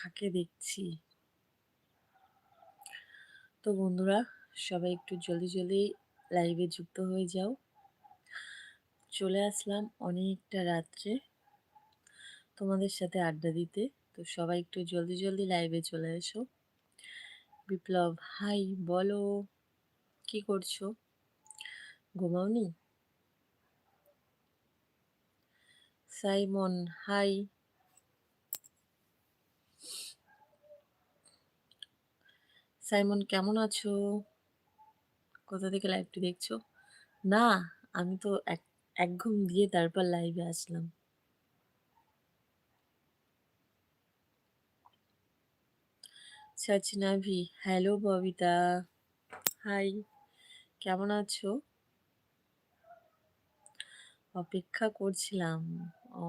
কাকে দেখছি। তো বন্ধুরা, সবাই একটু জলদি জলদি লাইভে যুক্ত হয়ে যাও। চলে আসলাম অনেকটা রাত্রে তোমাদের সাথে আড্ডা দিতে। তো সবাই একটু জলদি জলদি লাইভে চলে এসো। বিপ্লব, হাই, বলো, কি করছ? ঘুমাওনি? Simon, high. সাইমন, কেমন আছো? কোথা থেকে লাইভটি দেখছ? না, আমি তো এক এক ঘুম দিয়ে তারপর লাইভে আসলাম। সচনাভি হ্যালো ববিতা। হাই, কেমন আছো? অপেক্ষা করছিলাম। ও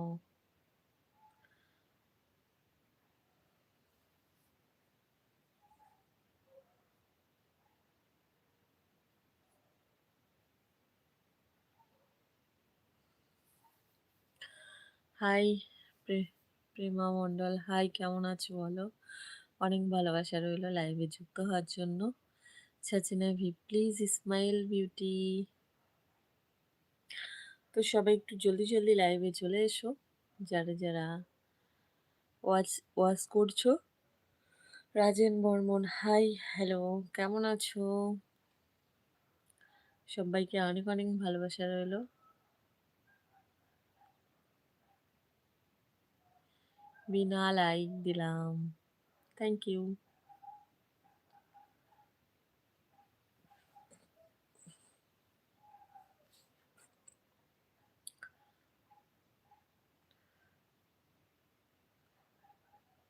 হাই প্রেমা মণ্ডল হাই কেমন আছো বলো? অনেক ভালোবাসা রইল লাইভে যুক্ত হওয়ার জন্য। সাচিনা ভি প্লিজ স্মাইল বিউটি তো সবাই একটু জলদি জলদি লাইভে চলে এসো। যারা যারা ওয়াচ ওয়াচ করছ। রাজেন বর্মন হাই হ্যালো কেমন আছো? সবাইকে অনেক অনেক ভালোবাসা রইল। বিনা লাইক দিলাম। থ্যাংক ইউ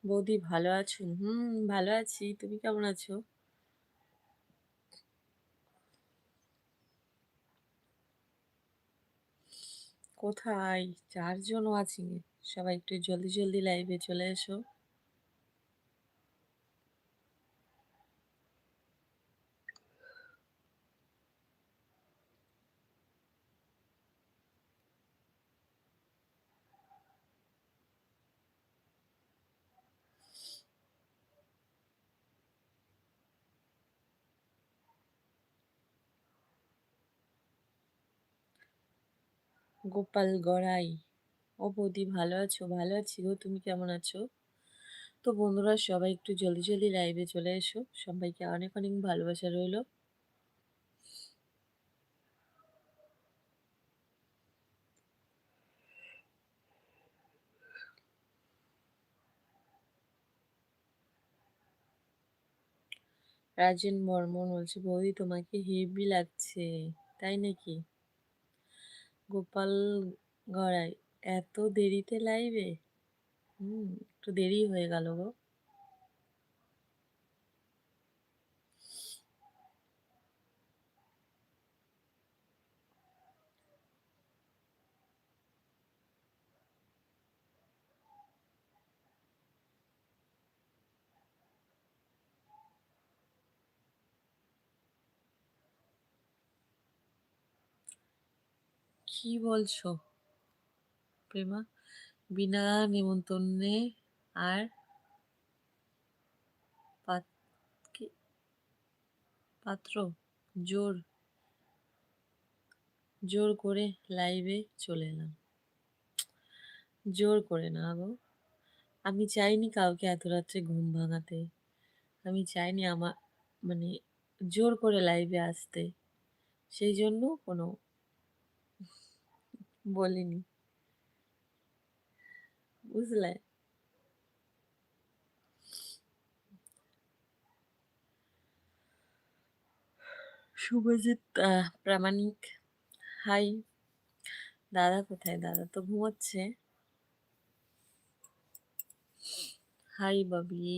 বৌদি ভালো আছো হুম, ভালো আছি। তুমি কেমন আছো? কোথায়? চারজনও আছি সবাই একটু জলদি জলদি লাইভে চলে এসো। গোপাল গড়াই। ও বৌদি ভালো আছো? ভালো আছি গো, তুমি কেমন আছো? তো বন্ধুরা, সবাই একটু জলদি জলদি লাইভে চলে এসো। সবাইকে অনেক অনেক ভালোবাসা রইল। রাজেন বর্মন বলছে, বৌদি, তোমাকে হেভি লাগছে। তাই নাকি? গোপাল গড়াই এত দেরিতে লাইভে হুম একটু দেরি হয়ে গেল গো। কি বলছো? প্রেমা, বিনা নিমন্ত্রণে আর পাত্র, জোর জোর করে লাইভে চলে এলাম। জোর করে না গো। আমি চাইনি কাউকে এত রাত্রে ঘুম ভাঙাতে। আমি চাইনি আমার মানে জোর করে লাইভে আসতে। সেই জন্য কোনো বলিনি। বুঝলে? শুভজিৎ প্রামাণিক। হাই, দাদা কোথায়? দাদা তো ঘুমাচ্ছে। হাই, বাবি।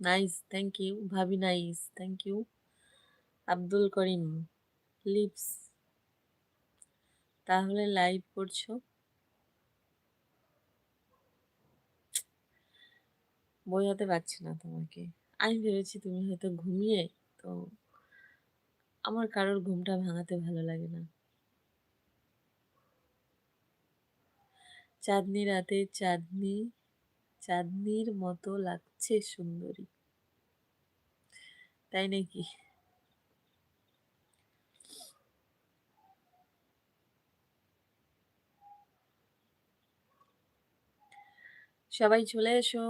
নাইস থ্যাংক ইউ ভাবি, nice thank you Abdul Karim, lips. তাহলে লাইভ করছ? বোঝাতে পারছি না তোমাকে। আমি ভেবেছি তুমি হয়তো ঘুমিয়ে, তো আমার কারোর ঘুমটা ভাঙাতে ভালো লাগে না। চাঁদনি রাতে চাঁদনি, চাঁদনির মতো লাগছে সুন্দরী। তাই নাকি? সবাই চলে এসো।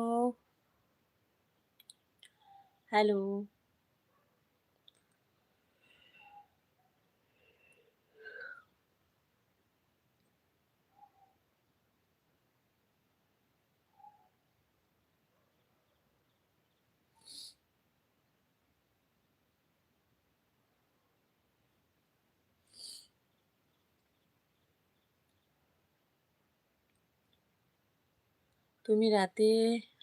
হ্যালো। তুমি রাতে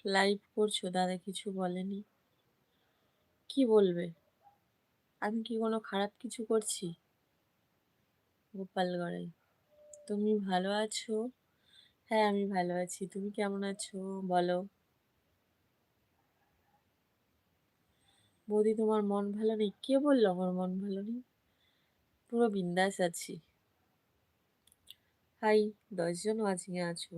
লাইভ করছ দাদা কিছু বলেনি। কি বলবে? আমি কি কোনো খারাপ কিছু করছি? গোপালগড়াই তুমি ভালো আছো? হ্যাঁ আমি ভালো আছি। তুমি কেমন আছো? বলো। বৌদি, তোমার মন ভালো নেই? কে বলল আমার মন ভালো নেই? পুরো বিন্দাস আছি। হাই, দশজন ওয়াচিংয়ে আছো?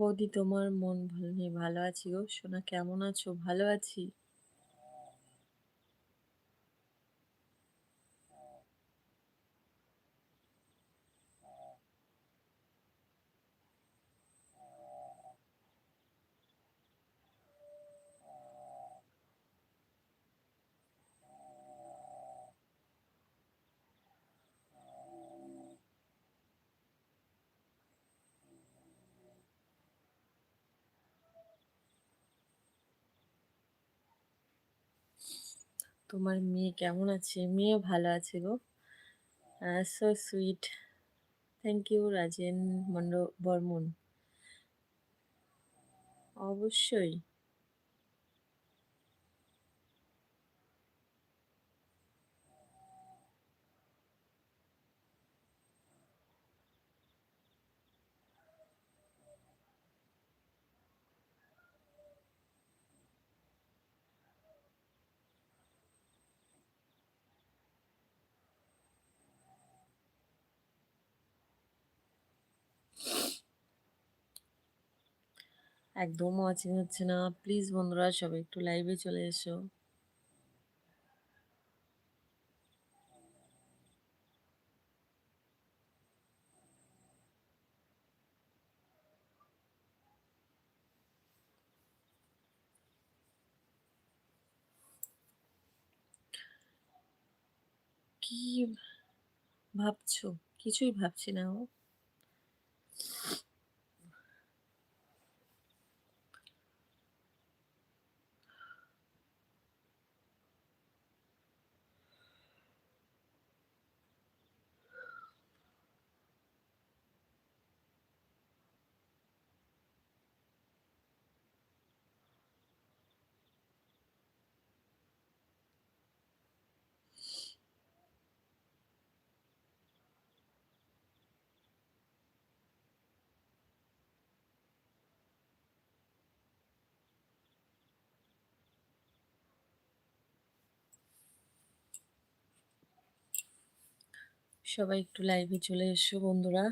বৌদি তোমার মন ভালো নেই ভালো আছি গো। সোনা কেমন আছো? ভালো আছি? তোমার মেয়ে কেমন আছে? মেয়ে ভালো আছে গো। So sweet thank you Rajen মন্ড, Barman. অবশ্যই। একদম ওয়াচিং হচ্ছে না প্লিজ বন্ধুরা, সবাই একটু লাইভে চলে এসো। কি ভাবছ? কিছুই ভাবছি না ও। সবাই একটু লাইভে চলে এসো বন্ধুরা।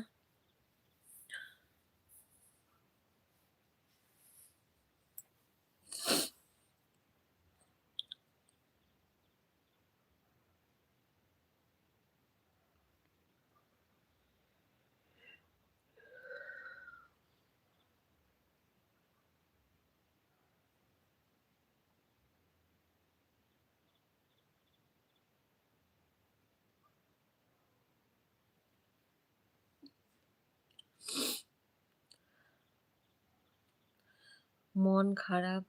মন খারাপ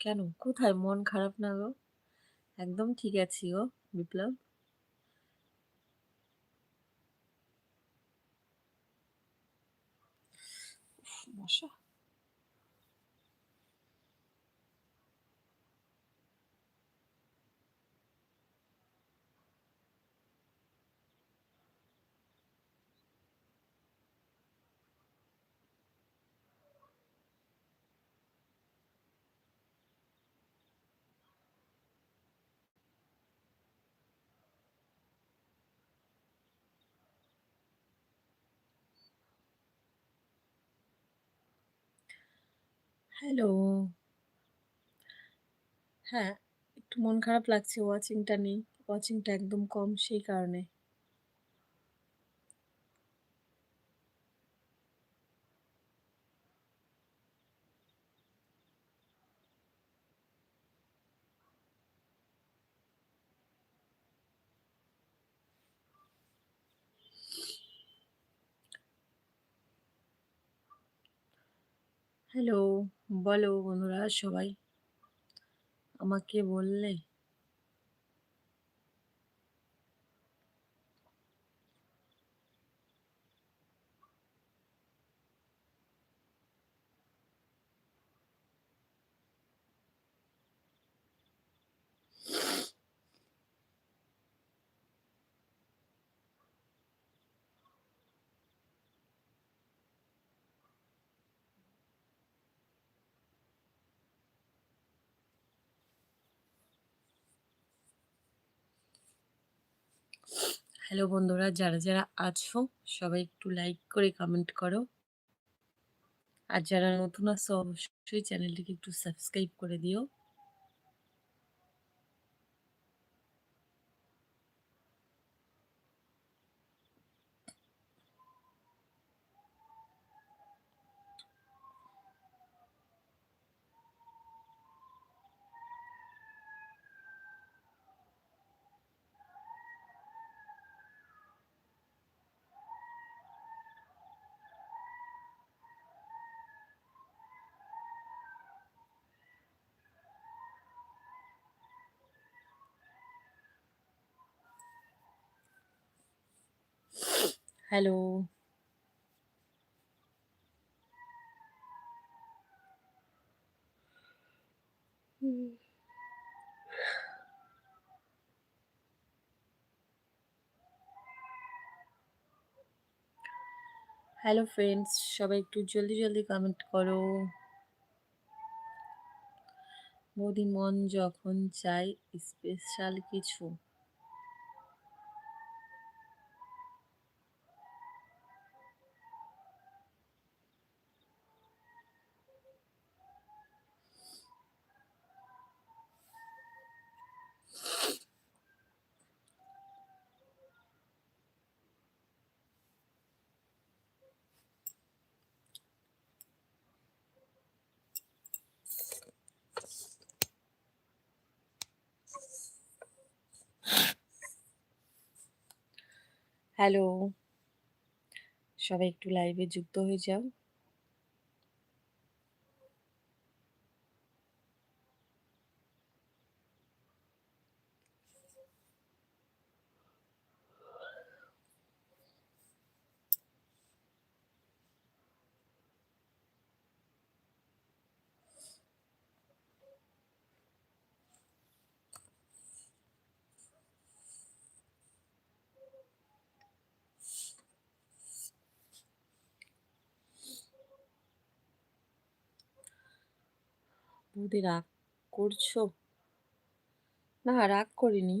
কেন? কোথায় মন খারাপ না গো? একদম ঠিক আছি গো বিপ্লব। মশা হ্যালো। হ্যাঁ, একটু মন খারাপ লাগছে ওয়াচিংটা নেই। ওয়াচিংটা একদম কম সেই কারণে। হ্যালো, বলো বন্ধুরা সবাই। আমাকে বললে? হ্যালো বন্ধুরা যারা, যারা আছো সবাই একটু লাইক করে কমেন্ট করো। আর যারা নতুন আসো অবশ্যই চ্যানেলটিকে একটু সাবস্ক্রাইব করে দিও। হ্যালো। হ্যালো ফ্রেন্ডস সবাই একটু জলদি, জলদি কমেন্ট করো। বৌদি মন যখন চায় স্পেশাল কিছু হ্যালো। সবাই একটু লাইভে যুক্ত হয়ে যাও। বৌদি রাগ করছ? না রাগ করিনি।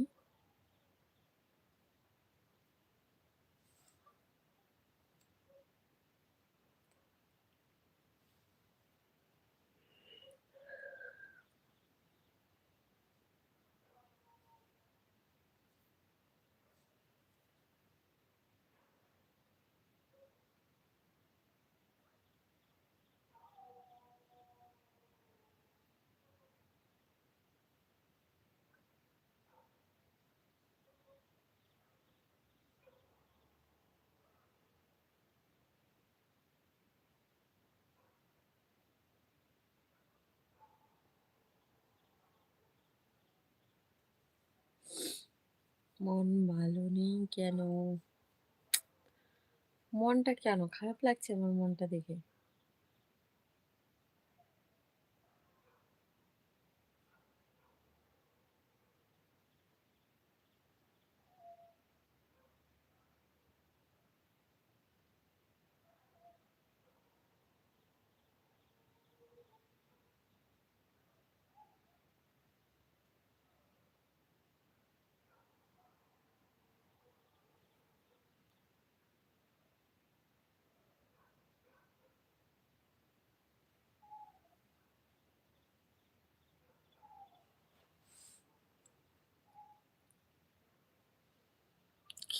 মন ভালো নেই কেন? মনটা কেন খারাপ লাগছে আমার মনটা দেখে?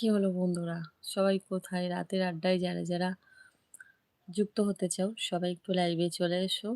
কি হলো বন্ধুরা? সবাই কোথায়? রাতের আড্ডায় যারা যারা যুক্ত হতে চাও, সবাই একটু লাইভে চলে এসো।